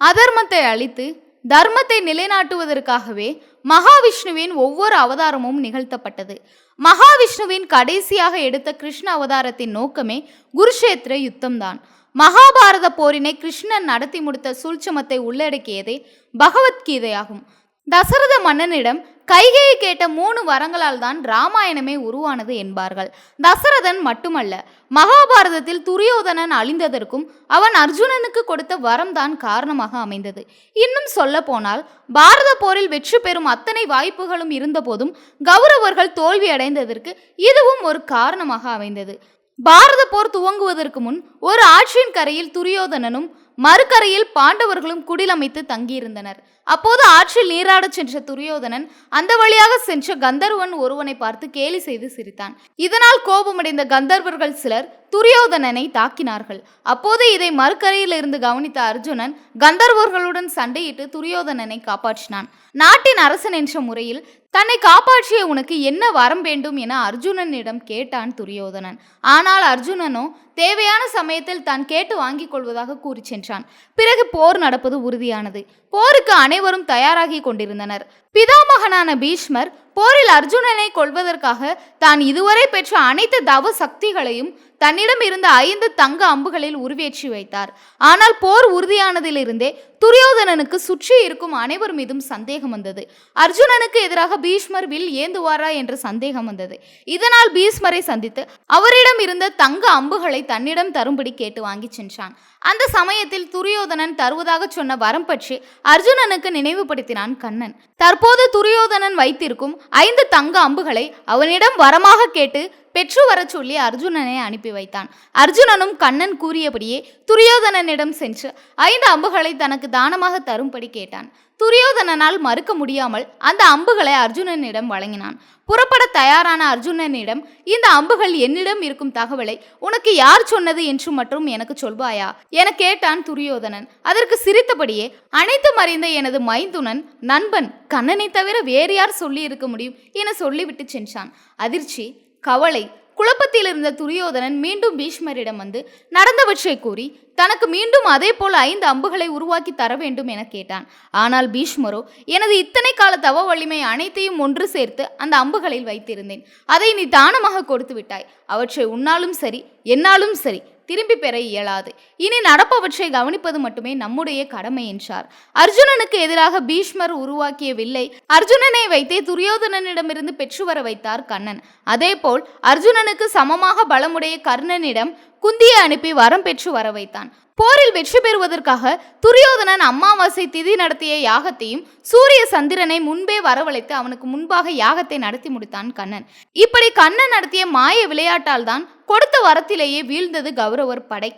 அதர்மத்தை அழித்து தர்மத்தை நிலைநாட்டுவதற்காகவே மகாவிஷ்ணுவின் ஒவ்வொரு அவதாரமும் நிகழ்த்தப்பட்டது. மகாவிஷ்ணுவின் கடைசியாக எடுத்த கிருஷ்ண அவதாரத்தின் நோக்கமே குருஷேத்திர யுத்தம்தான். மகாபாரத போரினை கிருஷ்ணன் நடத்தி முடித்த சூழ்ச்சமத்தை உள்ளடக்கியதே பகவத்கீதையாகும். தசரத மன்னனிடம் கைகையை கேட்ட மூணு வரங்களால் தான் ராமாயணமே உருவானது என்பார்கள். தசரதன் மட்டுமல்ல மகாபாரதத்தில் துரியோதனன் அழிந்ததற்கும் அவன் அர்ஜுனனுக்கு கொடுத்த வரம்தான் காரணமாக அமைந்தது. இன்னும் சொல்ல போனால் பாரத போரில் வெற்றி பெறும் அத்தனை வாய்ப்புகளும் இருந்தபோதும் கௌரவர்கள் தோல்வி அடைந்ததற்கு இதுவும் ஒரு காரணமாக அமைந்தது. பாரத போர் துவங்குவதற்கு முன் ஒரு ஆற்றின் கரையில் துரியோதனனும் மறுக்கரையில் பாண்டவர்களும் குடிலமைத்து தங்கியிருந்தனர். அப்போது ஆற்றில் நீராடச் சென்ற துரியோதனன் அந்த வழியாக சென்ற கந்தர்வன் ஒருவனை பார்த்து கேலி செய்து சிரித்தான். இதனால் கோபமடைந்த கந்தர்வர்கள் சிலர் துரியோதனனை தாக்கினார்கள். அப்போது இதை மறுக்கரையில் இருந்து கவனித்த அர்ஜுனன் கந்தர்வர்களுடன் சண்டையிட்டு துரியோதனனை காப்பாற்றினான். நாட்டின் அரசன் என்ற முறையில் தன்னை காப்பாற்றிய உனக்கு என்ன வரம் வேண்டும் என அர்ஜுனனிடம் கேட்டான் துரியோதனன். ஆனால் அர்ஜுனனோ தேவையான சமயத்தில் தான் கேட்டு வாங்கிக் கொள்வதாக கூறி சென்றான். பிறகு போர் நடப்பது உறுதியானது. போருக்கு அனைவரும் தயாராகி கொண்டிருந்தனர். பிதாமகனான பீஷ்மர் போரில் அர்ஜுனனை கொள்வதற்காக தான் இதுவரை பெற்ற அனைத்து தவ சக்திகளையும் தன்னிடம் இருந்த ஐந்து தங்க அம்புகளில் உருவேற்றி வைத்தார். ஆனால் போர் உறுதியானதிலிருந்தே துரியோதனனுக்கு சுற்றி இருக்கும் அனைவர் மீதும் சந்தேகம் வந்தது. அர்ஜுனனுக்கு எதிராக பீஷ்மர் வில் ஏந்துவாரா என்ற சந்தேகம் வந்தது. இதனால் பீஷ்மரை சந்தித்து அவரிடம் இருந்த தங்க அம்புகளை தன்னிடம் தரும்படி கேட்டு வாங்கிச் சென்றான். அந்த சமயத்தில் துரியோதனன் தருவதாக சொன்ன வரம் பற்றி அர்ஜுனனுக்கு நினைவுபடுத்தினான் கண்ணன். தற்போது துரியோதனன் வைத்திருக்கும் ஐந்து தங்க அம்புகளை அவனிடம் வரமாக கேட்டு பெற்று வரச் சொல்லி அர்ஜுனனை அனுப்பி வைத்தான். அர்ஜுனனும் கண்ணன் கூறியபடியே துரியோதனனிடம் சென்று ஐந்து அம்புகளை தனக்கு தானமாக தரும்படி கேட்டான். துரியோதனனால் மறுக்க முடியாமல் அந்த அம்புகளை அர்ஜுனனிடம் வழங்கினான். புறப்பட தயாரான அர்ஜுனனிடம் இந்த அம்புகள் என்னிடம் இருக்கும் தகவலை உனக்கு யார் சொன்னது என்று மட்டும் எனக்கு சொல்வாயா? என கேட்டான் துரியோதனன். அதற்கு சிரித்தபடியே அனைத்தும் அறிந்த எனது மைந்துனன் நண்பன் கண்ணனை தவிர வேறு யார் சொல்லி இருக்க முடியும்? என சொல்லிவிட்டு சென்றான். அதிர்ச்சி கவலை குழப்பத்தில் இருந்த துரியோதனன் மீண்டும் பீஷ்மரிடம் வந்து நடந்தவற்றை கூறி தனக்கு மீண்டும் அதே போல் ஐந்து அம்புகளை உருவாக்கி தர வேண்டும் என கேட்டான். ஆனால் பீஷ்மரோ எனது இத்தனை கால தவ வலிமை அனைத்தையும் ஒன்று சேர்த்து அந்த அம்புகளில் வைத்திருந்தேன். அதை நீ தானமாக கொடுத்து விட்டாய். அவற்றை உன்னாலும் சரி என்னாலும் சரி திரும்பி பெற இயலாது. இனி நடப்பவற்றை கவனிப்பது மட்டுமே நம்முடைய கடமை என்றார். அர்ஜுனனுக்கு எதிராக பீஷ்மர் உருவாக்கிய வில்லை அர்ஜுனனை வைத்தே துரியோதனனிடமிருந்து பெற்று வர வைத்தார் கண்ணன். அதேபோல் அர்ஜுனனுக்கு சமமாக பலமுடைய கர்ணனிடம் குந்தியை அனுப்பி வரம் பெற்று வர வைத்தான் போரில் வெற்றி பெறுவதற்காக துரியோதனன் அமாவாசை திதி நடத்திய யாகத்தையும் சூரிய சந்திரனை முன்பே வரவழைத்து அவனுக்கு முன்பாக யாகத்தை நடத்தி முடித்தான் கண்ணன். இப்படி கண்ணன் நடத்திய மாய விளையாட்டால் தான் கொடுத்த வரத்திலேயே வீழ்ந்தது கௌரவர் படை.